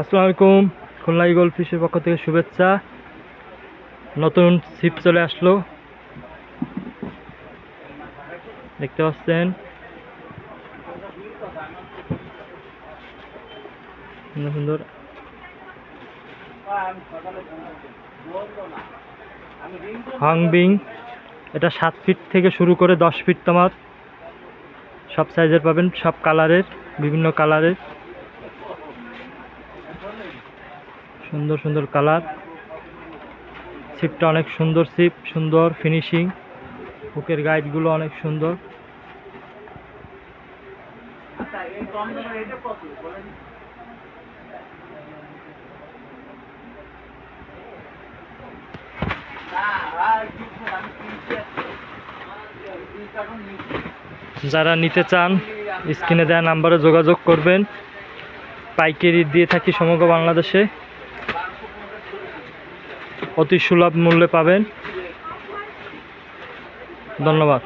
আসসালামু আলাইকুম। খুলনা ইগল ফিশের পক্ষ থেকে শুভেচ্ছা। নতুন ছিপ চলে আসলো। দেখতে পাচ্ছেন? সুন্দর হাংবিং এটা সাত ফিট থেকে শুরু করে দশ ফিট তোমার। সব সাইজের পাবেন, সব কালারের বিভিন্ন কালারের সুন্দর সুন্দর কালার। ছিপটা অনেক সুন্দর ছিপ, সুন্দর ফিনিশিং হুকের গাইডগুলো অনেক সুন্দর। যারা নিতে চান, স্ক্রিনে দেওয়া নাম্বারে যোগাযোগ করবেন। পাইকারি দিয়ে থাকি সমগ্র বাংলাদেশে। অতি সুলভ মূল্যে পাবেন। ধন্যবাদ।